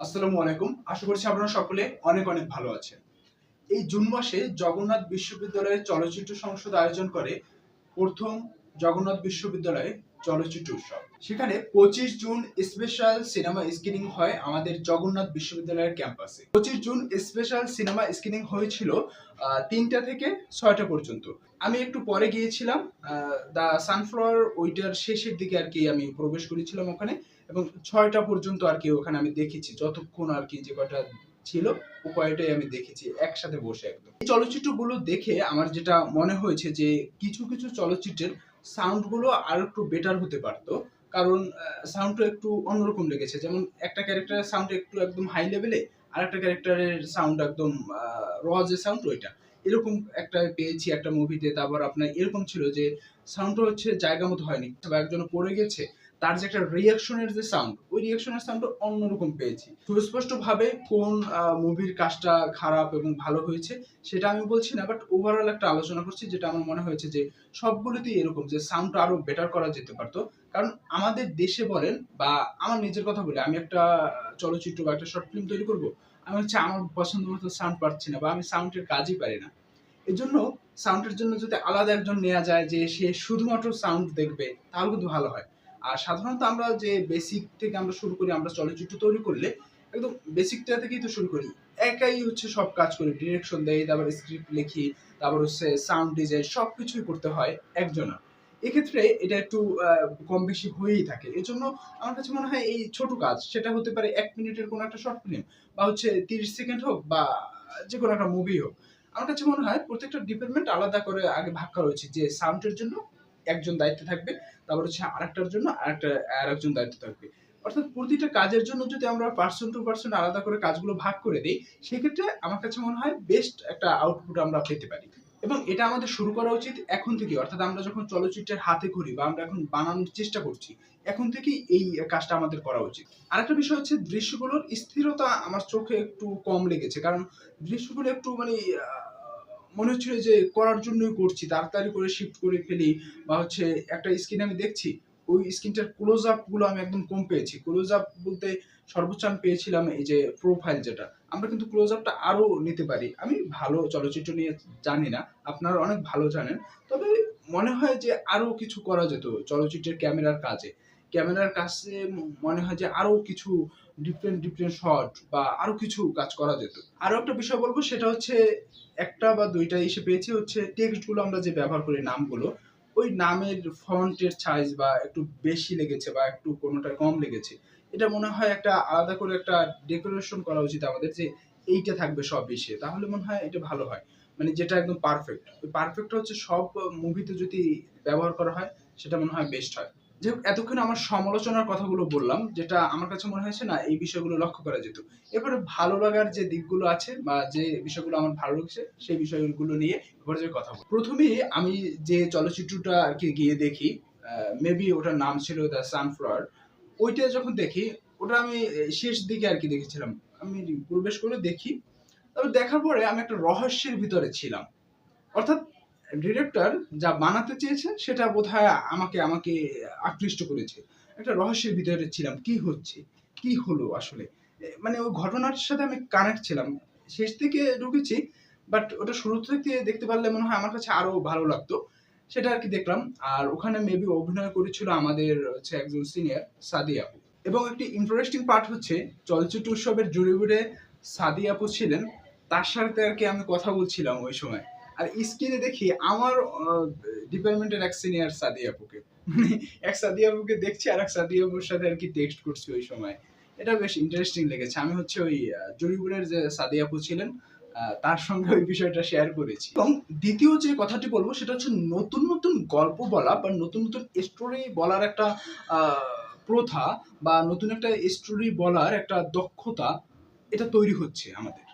আসসালামু আলাইকুম। আশা করছি আপনারা সকলে অনেক অনেক ভালো আছেন। এই জুন মাসে জগন্নাথ বিশ্ববিদ্যালয়ের চলচ্চিত্র সংসদ আয়োজন করে প্রথম জগন্নাথ বিশ্ববিদ্যালয়ে চলচ্চিত্র উৎসব। সেখানে পঁচিশ জুন স্পেশাল সিনেমা স্ক্রিনিং হয় আমাদের জগন্নাথ বিশ্ববিদ্যালয়ের ক্যাম্পাসে পঁচিশ জুন স্পেশাল সিনেমা স্ক্রিনিং হয়েছিল তিনটা থেকে ছয়টা পর্যন্ত। আমি একটু পরে গিয়েছিলাম দ্য সানফ্লাওয়ার ওইটার শেষের দিকে আর কি আমি প্রবেশ করেছিলাম ওখানে। এবং ছয়টা পর্যন্ত আর কি ওখানে আমি দেখেছি। যতক্ষণ আর কি যে কয়টা ছিল, উপায়টাই আমি দেখেছি একসাথে বসে একদম। এই চলচ্চিত্রগুলো দেখে আমার যেটা মনে হয়েছে যে, কিছু কিছু চলচ্চিত্রের সাউন্ডগুলো আর একটু বেটার হতে পারতো। কারণ সাউন্ডটা একটু অন্যরকম লেগেছে। যেমন একটা ক্যারেক্টারের সাউন্ড একটু একদম হাই লেভেলে আর একটা ক্যারেক্টারের সাউন্ড একদম র যে সাউন্ড ওইটা। এরকম একটা পেয়েছি একটা মুভিতে তারপর আপনার এরকম ছিল যে সাউন্ডটা হচ্ছে জায়গা মতো হয়নি। বা একজন পড়ে গেছে তার যে একটা রিয়াকশনের যে সাউন্ড ওই রিয়াকশনের সাউন্ডটা অন্যরকম পেয়েছি। সুস্পষ্ট ভাবে কোন মুভির কাজটা খারাপ এবং ভালো হয়েছে সেটা আমি বলছি না বাট ওভারঅল একটা আলোচনা করছি যেটা আমার মনে হয়েছে যে সবগুলোতেই এরকম যে সাউন্ডটা আরও বেটার করা যেতে পারতো। কারণ আমাদের দেশে বলেন বা আমার নিজের কথা বলি, আমি একটা চলচ্চিত্র বা একটা শর্ট ফিল্ম তৈরি করব, আমি হচ্ছে আমার পছন্দ মতো সাউন্ড পাচ্ছি না বা আমি সাউন্ডের কাজই পারি না। এই জন্য সাউন্ডের জন্য যদি আলাদা একজন নেওয়া যায় যে সে শুধুমাত্র সাউন্ড দেখবে, তাহলে কিন্তু ভালো হয়। আর সাধারণত আমরা যে বেসিক থেকে আমরা শুরু করি, আমরা চলচ্চিত্র তৈরি করলে একদম বেসিকটা থেকেই তো শুরু করি। একাই হচ্ছে সব কাজ করি ডিরেকশন দেই, তারপর স্ক্রিপ্ট লিখি, তারপর হচ্ছে সাউন্ড ডিজাইন সব কিছুই করতে হয় একজনা। এক্ষেত্রে এটা একটু কম বেশি হয়েই থাকে। এই জন্য আমার কাছে মনে হয় এই ছোট কাজ, সেটা হতে পারে এক মিনিটের কোনো একটা শর্ট ফিল্ম বা হচ্ছে তিরিশ সেকেন্ড হোক, বা যে কোনো একটা মুভি হোক। আমার কাছে মনে হয় প্রত্যেকটা ডিপার্টমেন্ট আলাদা করে আগে ভাগ করা উচিত, যে সাউন্ডের জন্য একজন দায়িত্বে থাকবে তারপর হচ্ছে আরেকটার জন্য আরেকটা আর একজন দায়িত্ব থাকবে। অর্থাৎ প্রতিটা কাজের জন্য যদি আমরা পার্সন টু পার্সন আলাদা করে কাজগুলো ভাগ করে দিই, সেক্ষেত্রে আমার কাছে মনে হয় বেস্ট একটা আউটপুট আমরা পেতে পারি। এবং এটা আমাদের শুরু করা উচিত এখন থেকে অর্থাৎ আমরা যখন চলচ্চিত্রের হাতে করি বা আমরা এখন বানানোর চেষ্টা করছি, এখন থেকেই এই কাজটা আমাদের করা উচিত। আরেকটা বিষয় হচ্ছে দৃশ্যগুলোর স্থিরতা আমার চোখে একটু কম লেগেছে। কারণ দৃশ্যগুলো একটু মানে মনে হচ্ছিল যে করার জন্যই করছি, তাড়াতাড়ি করে শিফট করে ফেলি, বা হচ্ছে একটা স্ক্রিন আমি দেখছি, ওই স্ক্রিনটার ক্লোজ আপগুলো আমি একদম কম পেয়েছি। ক্লোজ আপ বলতে সর্বোচ্চ আমি পেয়েছিলাম এই যে প্রোফাইল যেটা। আমরা কিন্তু ক্লোজ আপটা আরও নিতে পারি। আমি ভালো চলচ্চিত্র নিয়ে জানি না, আপনারা অনেক ভালো জানেন, তবে মনে হয় যে আরও কিছু করা যেত চলচ্চিত্রের ক্যামেরার কাজে। ক্যামেরার কাছে মনে হয় যে আরও কিছু ডিফারেন্ট ডিফারেন্ট শট বা আরও কিছু কাজ করা যেত। আরও একটা বিষয় বলব, সেটা হচ্ছে একটা বা দুইটা এসে পেয়েছি হচ্ছে টেক্সটগুলো আমরা যে ব্যবহার করি নামগুলো, ওই নামের ফন্টের সাইজ বা একটু বেশি লেগেছে বা একটু কোনোটা কম লেগেছে, এটা মনে হয় একটা আলাদা করে একটা ডেকোরেশন করা উচিত আমাদের যে এইটা থাকবে সব বেশি তাহলে মনে হয় এটা ভালো হয়। মানে যেটা একদম পারফেক্ট ওই পারফেক্ট হচ্ছে সব মুভিতে যদি ব্যবহার করা হয়, সেটা মনে হয় বেস্ট হয়। যে এতক্ষণ আমার সমালোচনার কথাগুলো বললাম, যেটা আমার কাছে মনে হয়েছে না, এই বিষয়গুলো লক্ষ্য করা যেত। এরপরে ভালো লাগার যে দিকগুলো আছে বা যে বিষয়গুলো আমার ভালো লাগছে, সেই বিষয়গুলো নিয়ে এবার যে কথা বলব। প্রথমেই আমি যে চলচ্চিত্রটা আর কি গিয়ে দেখি মেবি ওটার নাম ছিল দ্য সানফ্লাওয়ার ওইটা যখন দেখি, ওটা আমি শেষ দিকে আর কি দেখেছিলাম। আমি প্রবেশ করে দেখি, তবে দেখার পরে আমি একটা রহস্যের ভিতরে ছিলাম। অর্থাৎ ডিরেক্টর যা বানাতে চেয়েছে, সেটা বোধহয় আমাকে আমাকে আকৃষ্ট করেছে। একটা রহস্যের ভিতরে ছিলাম, কি হচ্ছে? কি হলো আসলে? মানে ওই ঘটনার সাথে আমি কানেক্ট ছিলাম। শেষ থেকে ঢুকেছি বাট ওটা শুরু থেকে দেখতে পারলে মনে হয় আমার কাছে আরও ভালো লাগতো। সেটা আর কি দেখলাম। আর ওখানে মেবি অভিনয় করেছিল আমাদের হচ্ছে একজন সিনিয়র সাদি আপু। এবং একটি ইন্টারেস্টিং পার্ট হচ্ছে, চলচ্চিত্র উৎসবের জুড়ে বুড়ে সাদি আপু ছিলেন। তার সাথে আর কি আমি কথা বলছিলাম ওই সময়। আর স্ক্রিনে দেখি আমার ডিপার্টমেন্টের এক সিনিয়র সাদি আপুকে। মানে এক সাদি আপুকে দেখছি আর এক সাদি আপুর সাথে আর কি টেক্সট করছি ওই সময়। এটা বেশ ইন্টারেস্টিং লেগেছে। আমি হচ্ছে ওই জরিপুরের যে সাদি আপু ছিলেন তার সঙ্গে ওই বিষয়টা শেয়ার করেছি। এবং দ্বিতীয় যে কথাটি বলব, সেটা হচ্ছে নতুন নতুন গল্প বলা বা নতুন নতুন স্টোরি বলার একটা প্রথা বা নতুন একটা স্টোরি বলার একটা দক্ষতা এটা তৈরি হচ্ছে আমাদের।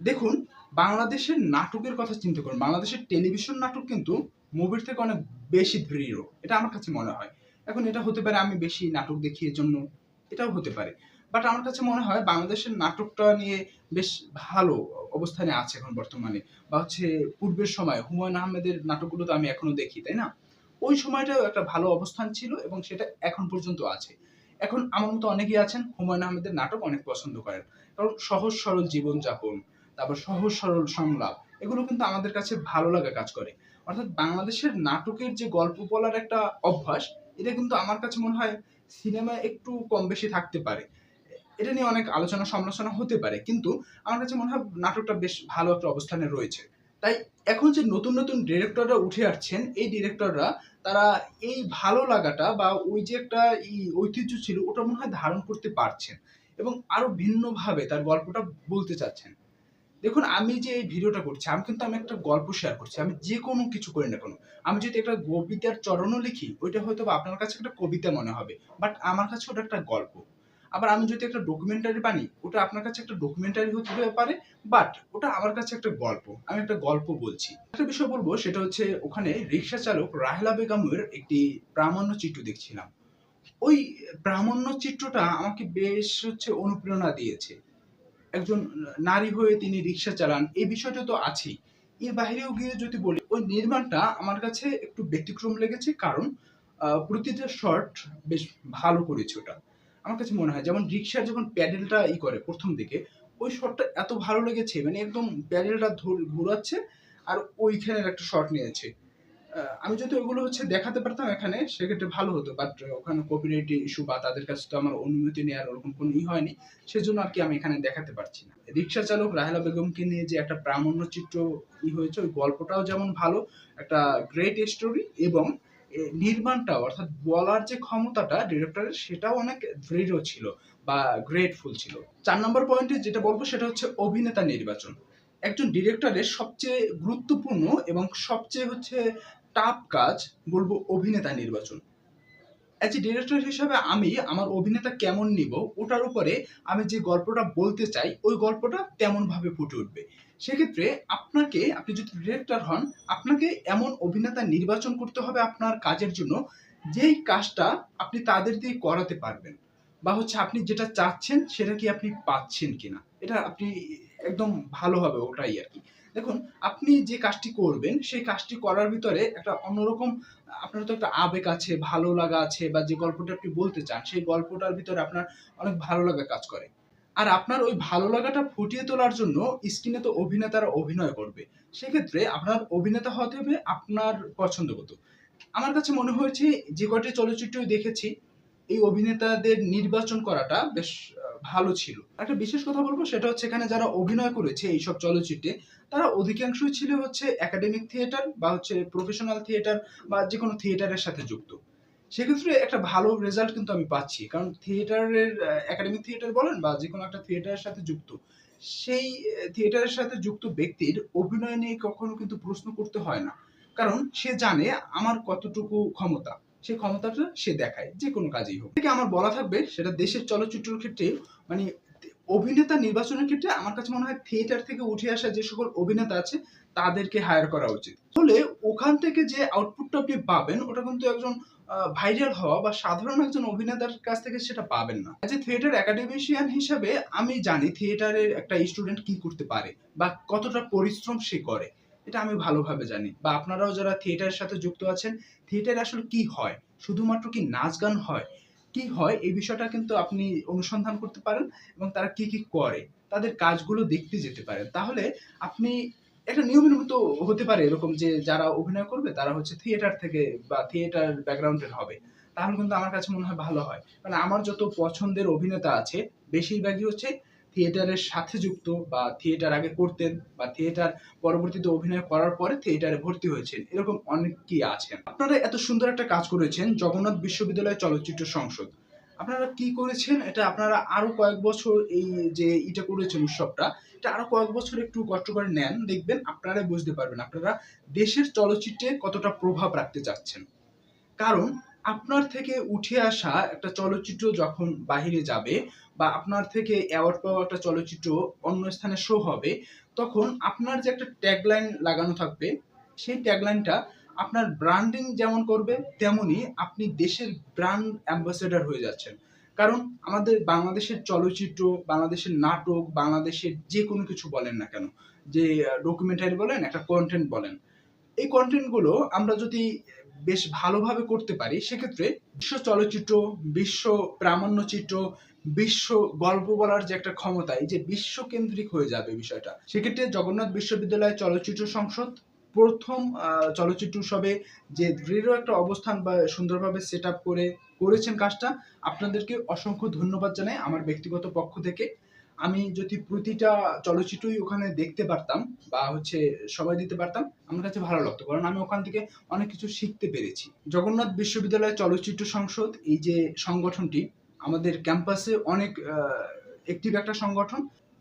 দেখুন বাংলাদেশের নাটকের কথা চিন্তা করুন। বাংলাদেশের টেলিভিশন নাটক কিন্তু মুভির থেকে অনেক বেশি দৃঢ়। এটা আমার কাছে মনে হয়। এখন এটা হতে পারে আমি বেশি নাটক দেখি এর জন্য এটাও হতে পারে। বাট আমার কাছে মনে হয় বাংলাদেশের নাটকটা নিয়ে বেশ ভালো অবস্থানে আছে এখন বর্তমানে। বা হচ্ছে পূর্বের সময় হুমায়ুন আহমেদের নাটকগুলো তো আমি এখনও দেখি, তাই না? ওই সময়টাও একটা ভালো অবস্থান ছিল এবং সেটা এখন পর্যন্ত আছে। এখন আমার মতো অনেকেই আছেন হুমায়ুন আহমেদের নাটক অনেক পছন্দ করেন। কারণ সহজ সরল জীবনযাপন তারপর সহজ সরল সংলাপ, এগুলো কিন্তু আমাদের কাছে ভালো লাগা কাজ করে। অর্থাৎ বাংলাদেশের নাটকের যে গল্প বলার একটা অভ্যাস, এটা কিন্তু আমার কাছে মনে হয় সিনেমায় একটু কম বেশি থাকতে পারে। এটা নিয়ে অনেক আলোচনা সমালোচনা হতে পারে, কিন্তু আমার কাছে মনে হয় নাটকটা বেশ ভালো একটা অবস্থানে রয়েছে। তাই এখন যে নতুন নতুন ডিরেক্টররা উঠে আসছেন, এই ডিরেক্টররা, তারা এই ভালো লাগাটা বা ওই যে একটা ঐতিহ্য ছিল, ওটা মনে হয় ধারণ করতে পারছেন এবং আরও ভিন্নভাবে তার গল্পটা বলতে চাচ্ছেন। দেখুন, আমি যে এই ভিডিওটা করছি, আমি কিন্তু আমি একটা গল্প শেয়ার করছি। আমি যে কোনো কিছু করি না কোনো, আমি যদি একটা কবিতার চরণও লিখি, ওইটা হয়তো আপনার কাছে একটা কবিতা মনে হবে বাট আমার কাছে ওটা একটা গল্প। আবার আমি যদি একটা ডকুমেন্টারি বানি ওটা আপনার কাছে একটা ডকুমেন্টারি হতে পারে বাট ওটা আমার কাছে একটা গল্প, আমি একটা গল্প বলছি। একটা বিষয় বলব, সেটা হচ্ছে ওখানে রিক্সা চালক রাহেলা বেগমের একটি প্রামাণ্য চিত্র দেখছিলাম। ওই প্রামাণ্য চিত্রটা আমাকে বেশ হচ্ছে অনুপ্রেরণা দিয়েছে। একজন নারী হয়ে তিনি রিক্সা চালান, এই বিষয়টা তো আছেই। এর বাইরেও গিয়ে যদি বলি, ওই নির্মাণটা আমার কাছে একটু ব্যতিক্রম লেগেছে কারণ প্রতিটা শর্ট বেশ ভালো করেছে ওটা। আমার কাছে মনে হয় যেমন রিক্সার যখন প্যাডেলটা ই করে প্রথম দিকে, ওই শটটা এত ভালো লেগেছে মানে একদম প্যাডেলটা ঘোরাচ্ছে আর ওইখানের একটা শট নিয়েছে। আমি যদি ওগুলো হচ্ছে দেখাতে পারতাম এখানে সেক্ষেত্রে ভালো হতো। বাট ওখানে কপিরাইট ইস্যু বা তাদের কাছে তো আমার অনুমতি নেওয়ার ওরকম কোনো ই হয়নি। সেজন্য আর কি আমি এখানে দেখাতে পারছি না। রিক্সা চালক রাহেলা বেগমকে নিয়ে যে একটা প্রামাণ্য চিত্র ই হয়েছে ওই গল্পটাও যেমন ভালো একটা গ্রেট স্টোরি এবং এ, নির্মাণটাও অর্থাৎ বলার যে ক্ষমতাটা ডিরেক্টরের সেটাও অনেক দৃঢ় ছিল বা গ্রেটফুল ছিল। চার নম্বর পয়েন্টে যেটা বলব সেটা হচ্ছে অভিনেতা নির্বাচন। একজন ডিরেক্টরের সবচেয়ে গুরুত্বপূর্ণ এবং সবচেয়ে হচ্ছে টাফ কাজ বলব অভিনেতা নির্বাচন। অ্যাজ এ ডিরেক্টর হিসাবে আমি আমার অভিনেতা কেমন নিব, ওটার উপরে আমি যে গল্পটা বলতে চাই, ওই গল্পটা তেমন ভাবে ফুটে উঠবে। সেক্ষেত্রে আপনাকে, আপনি যদি ডিরেক্টর হন, আপনাকে এমন অভিনেতা নির্বাচন করতে হবে আপনার কাজের জন্য, যেই কাজটা আপনি তাদের দিয়ে করাতে পারবেন। বা হচ্ছে আপনি যেটা চাচ্ছেন, সেটা কি আপনি পাচ্ছেন কিনা? এটা আপনি একদম ভালো হবে ওটাই আর কি। দেখুন, আপনি যে কাজটি করবেন, সেই কাজটি করার ভিতরে একটা অন্যরকম, আপনার তো একটা আবেগ আছে, ভালো লাগা আছে, বা যে গল্পটা আপনি বলতে চান, সেই গল্পটার ভিতরে আপনার অনেক ভালো লাগা কাজ করে। আর আপনার ওই ভালো লাগাটা ফুটিয়ে তোলার জন্য স্ক্রিনে তো অভিনেতারা অভিনয় করবে। সেক্ষেত্রে আপনার অভিনেতা হতে হবে আপনার পছন্দ মতো আমার কাছে মনে হয়েছে, যে কয়টি চলচ্চিত্র দেখেছি, এই অভিনেতাদের নির্বাচন করাটা বেশ ভালো ছিল। একটা বিশেষ কথা বলব, সেটা হচ্ছে এখানে যারা অভিনয় করেছে এইসব চলচ্চিত্রে, তারা অধিকাংশই ছিল হচ্ছে একাডেমিক থিয়েটার বা হচ্ছে প্রফেশনাল থিয়েটার বা যে কোনো থিয়েটারের সাথে যুক্ত। সেক্ষেত্রে একটা ভালো রেজাল্ট কিন্তু আমি পাচ্ছি, কারণ থিয়েটারের একাডেমিক থিয়েটার বলেন বা যে কোনো একটা থিয়েটারের সাথে যুক্ত। সেই থিয়েটারের সাথে যুক্ত ব্যক্তির অভিনয় নিয়ে কখনো কিন্তু প্রশ্ন করতে হয় না। কারণ সে জানে আমার কতটুকু ক্ষমতা। সেই ক্ষমতাটা সে দেখায়, যে কোনো কাজেই হোক। থেকে আমার বলা থাকবে, সেটা দেশের চলচ্চিত্রের ক্ষেত্রে মানে অভিনেতা নির্বাচনের ক্ষেত্রে আমার কাছে মনে হয় থিয়েটার থেকে উঠে আসা যে সকল অভিনেতা আছে, তাদেরকে হায়ার করা উচিত। ফলে ওখান থেকে যে আউটপুটটা আপনি পাবেন, ওটা কিন্তু একজন ভাইরাল হওয়া বা সাধারণ একজন অভিনেতার কাছ থেকে সেটা পাবেন না। যে থিয়েটার একাডেমিশিয়ান হিসাবে আমি জানি থিয়েটারের একটা স্টুডেন্ট কি করতে পারে বা কতটা পরিশ্রম সে করে। এটা আমি ভালোভাবে জানি। বা আপনারাও যারা থিয়েটারের সাথে যুক্ত আছেন থিয়েটারে আসলে কি হয়? শুধুমাত্র কি নাচ গান হয়? কি হয়? এই বিষয়টা কিন্তু আপনি অনুসন্ধান করতে পারেন এবং তারা কি কি করে? তাদের কাজগুলো দেখতে যেতে পারেন। তাহলে আপনি একটা নিয়মের মতো হতে পারে এরকম যে যারা অভিনয় করবে, তারা হচ্ছে থিয়েটার থেকে বা থিয়েটার ব্যাকগ্রাউন্ডের হবে। তাহলে কিন্তু আমার কাছে মনে হয় ভালো হয়। কারণ আমার যত পছন্দের অভিনেতা আছে, বেশিরভাগই হচ্ছে থিয়েটারের সাথে যুক্ত বা থিয়েটার আগে করতেন বা থিয়েটার পরবর্তীতে অভিনয় করার পরে থিয়েটারে ভর্তি হয়েছেন। এরকম অনেকেই আছেন? আপনারা এত সুন্দর একটা কাজ করেছেন জগন্নাথ বিশ্ববিদ্যালয় চলচ্চিত্র সংসদ। আপনারা কি করেছেন? এটা আপনারা আরও কয়েক বছর এই যে এটা করেছেন উৎসবটা, এটা আরও কয়েক বছর একটু কষ্ট করে নেন, দেখবেন আপনারা বুঝতে পারবেন আপনারা দেশের চলচ্চিত্রে কতটা প্রভাব রাখতে চাচ্ছেন। কারণ আপনার থেকে উঠে আসা একটা চলচ্চিত্র যখন বাহিরে যাবে বা আপনার থেকে অ্যাওয়ার্ড পাওয়া একটা চলচ্চিত্র অন্য স্থানে শো হবে, তখন আপনার যে একটা ট্যাগলাইন লাগানো থাকবে, সেই ট্যাগলাইনটা আপনার ব্র্যান্ডিং যেমন করবে তেমনি আপনি দেশের ব্র্যান্ড অ্যাম্বাসেডর হয়ে যাচ্ছেন। কারণ আমাদের বাংলাদেশের চলচ্চিত্র, বাংলাদেশের নাটক, বাংলাদেশের যে কোনো কিছু বলেন না কেন, যে ডকুমেন্টারি বলেন, একটা কন্টেন্ট বলেন, এই কন্টেন্টগুলো আমরা যদি বেশ ভালোভাবে করতে পারি, সেক্ষেত্রে বিশ্ব চলচ্চিত্র, বিশ্ব প্রামাণ্যচিত্র বিশ্ব গল্প বলার যে একটা ক্ষমতা, এই যে বিশ্ব কেন্দ্রিক হয়ে যাবে বিষয়টা। সেক্ষেত্রে জগন্নাথ বিশ্ববিদ্যালয় চলচ্চিত্র সংসদ, প্রথম চলচ্চিত্র উৎসবে যে দৃঢ় একটা অবস্থান বা সুন্দরভাবে সেট আপ করে করেছেন কাজটা, আপনাদেরকে অসংখ্য ধন্যবাদ জানাই আমার ব্যক্তিগত পক্ষ থেকে। আমি যদি প্রতিটা চলচ্চিত্রই ওখানে দেখতে পারতাম বা হচ্ছে সবাই দিতে পারতাম, আমার কাছে ভালো লাগতো। কারণ আমি ওখান থেকে অনেক কিছু শিখতে পেরেছি। জগন্নাথ বিশ্ববিদ্যালয় চলচ্চিত্র সংসদ, এই যে সংগঠনটি আমাদের ক্যাম্পাসে অনেক একটিভ একটা সংগঠন।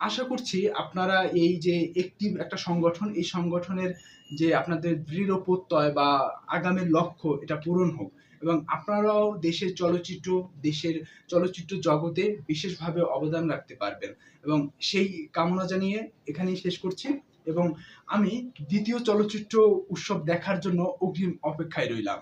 আশা করছি আপনারা এই যে একটিভ একটা সংগঠন, এই সংগঠনের যে আপনাদের দৃঢ় প্রত্যয় বা আগামীর লক্ষ্য এটা পূরণ হোক এবং আপনারাও দেশের চলচ্চিত্র দেশের চলচ্চিত্র জগতে বিশেষভাবে অবদান রাখতে পারবেন এবং সেই কামনা জানিয়ে এখানেই শেষ করছি এবং আমি দ্বিতীয় চলচ্চিত্র উৎসব দেখার জন্য অগ্রিম অপেক্ষায় রইলাম।